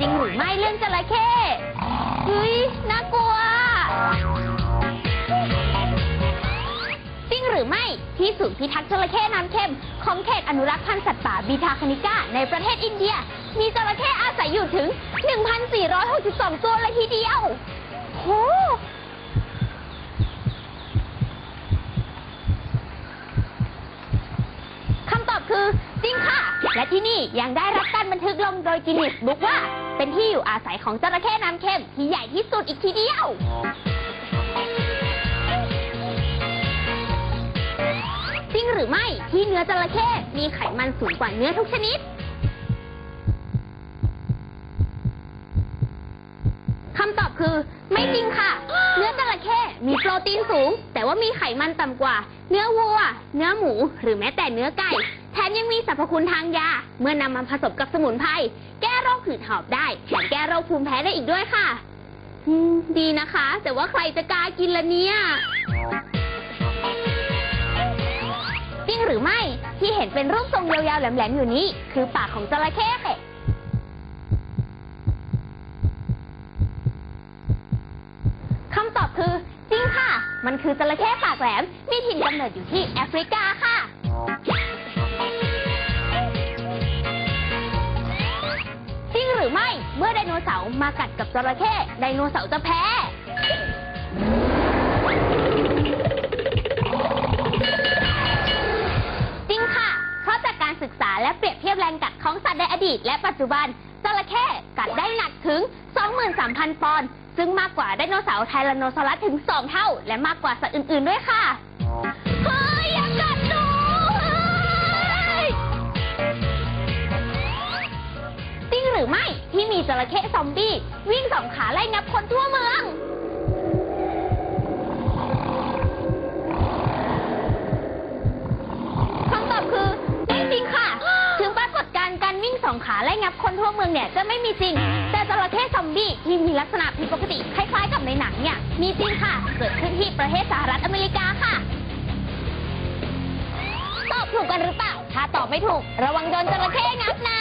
จริงหรือไม่เรื่องจระเข้เฮ้ยน่ากลัว จริงหรือไม่ที่ศูนย์พิทักษ์จระเข้น้ำเค็มของเขตอนุรักษ์พันธุ์สัตว์ป่าบีทาคานิก้าในประเทศอินเดีย มีจระเข้อาศัยอยู่ถึง 1,462 ตัวเลยทีเดียวโห และที่นี่ยังได้รับการบันทึกลงโดยกินนิสบุ๊กว่า เป็นที่อยู่อาศัยของจระเข้น้ำเค็มที่ใหญ่ที่สุดอีกทีเดียว จริงหรือไม่ที่เนื้อจระเข้มีไขมันสูงกว่าเนื้อทุกชนิดคำตอบคือไม่จริงค่ะ เนื้อจระเข้มีโปรตีนสูง แต่ว่ามีไขมันต่ำกว่า เนื้อวัว เนื้อหมู หรือแม้แต่เนื้อไก่ มยังมีสรรพคุณทางยา เมื่อนำมาผสมกับสมุนไพรแก้โรคหืดหอบได้แถมแก้โรคภูมิแพ้ได้อีกด้วยค่ะอืมดีนะคะ แต่ว่าใครจะกล้ากินละเนี่ย จริงหรือไม่ที่เห็นเป็นรูปทรงยาวๆแหลมๆอยู่นี้ คือปากของจระเข้ค่ะคำตอบคือจริงค่ะ มันคือจระเข้ปากแหลม มีถิ่นกำเนิดอยู่ที่แอฟริกาค่ะ ร์มากัดกับจระเข้ไดโนเสาร์จะแพ้ จริงค่ะ เพราะจากการศึกษาและเปรียบเทียบแรงกัดของสัตว์ในอดีต และปัจจุบันจระเข้กัดได้หนักถึง 23,000 ปอนด์ ซึ่งมากกว่าไดโนเสาร์ไทแรนโนซอรัสถึง 2 เท่า และมากกว่าสัตว์อื่น ๆ ด้วยค่ะ จระเข้ซอมบี้ วิ่งสองขาไล่งับคนทั่วเมือง คำตอบคือไม่จริงค่ะ ถึงปรากฏการณ์การวิ่งสองขาไล่งับคนทั่วเมืองเนี่ยจะไม่มีจริง แต่จระเข้ซอมบี้ที่มีลักษณะผิดปกติคล้ายๆกับในหนังเนี่ยมีจริงค่ะ เกิดขึ้นที่ประเทศสหรัฐอเมริกาค่ะ ตอบถูกกันหรือเปล่า ถ้าตอบไม่ถูก ระวังโดนจระเข้งับนะ